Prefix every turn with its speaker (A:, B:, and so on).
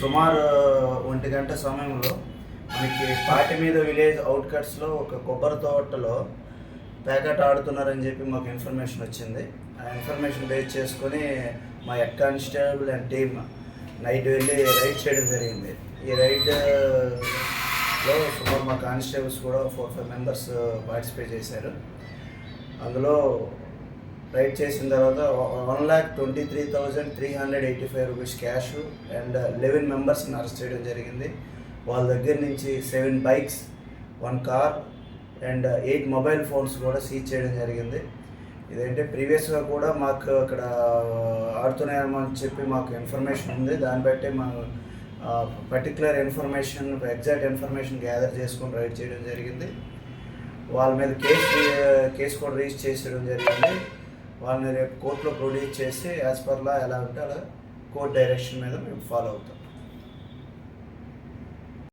A: సుమారు ఒంటి గంట సమయంలో మనకి పాటి మీద విలేజ్ అవుట్కట్స్లో ఒక కొబ్బరి తోటలో ప్యాకెట్ ఆడుతున్నారని చెప్పి మాకు ఇన్ఫర్మేషన్ వచ్చింది. ఆ ఇన్ఫర్మేషన్ బేస్ చేసుకొని మా head constable and team night వెళ్ళి రైడ్ చేయడం జరిగింది. ఈ రైడ్లో సుమారు మా కానిస్టేబుల్స్ కూడా ఫోర్ ఫైవ్ మెంబర్స్ పార్టిసిపేట్ చేశారు. అందులో రైడ్ చేసిన తర్వాత one lakh twenty three thousand three hundred eighty five rupees cash and eleven మెంబర్స్ని అరెస్ట్ చేయడం జరిగింది. వాళ్ళ దగ్గర నుంచి seven bikes one car and eight mobile phones కూడా సీజ్ చేయడం జరిగింది. ఇదేంటే ప్రీవియస్గా కూడా మాకు అక్కడ ఆడుతున్నాయని చెప్పి మాకు ఇన్ఫర్మేషన్ ఉంది. దాన్ని బట్టి మా particular information exact information gather చేసుకొని రైడ్ చేయడం జరిగింది. వాళ్ళ మీద కేసు కేసు కూడా రిజిస్టర్ చేసేయడం జరిగింది. వాళ్ళని రేపు కోర్టులో ప్రొడ్యూస్ చేసి యాజ్ పర్ లా ఎలా ఉంటే అలా కోర్ట్ డైరెక్షన్ మీద మేము ఫాలో అవుతాం.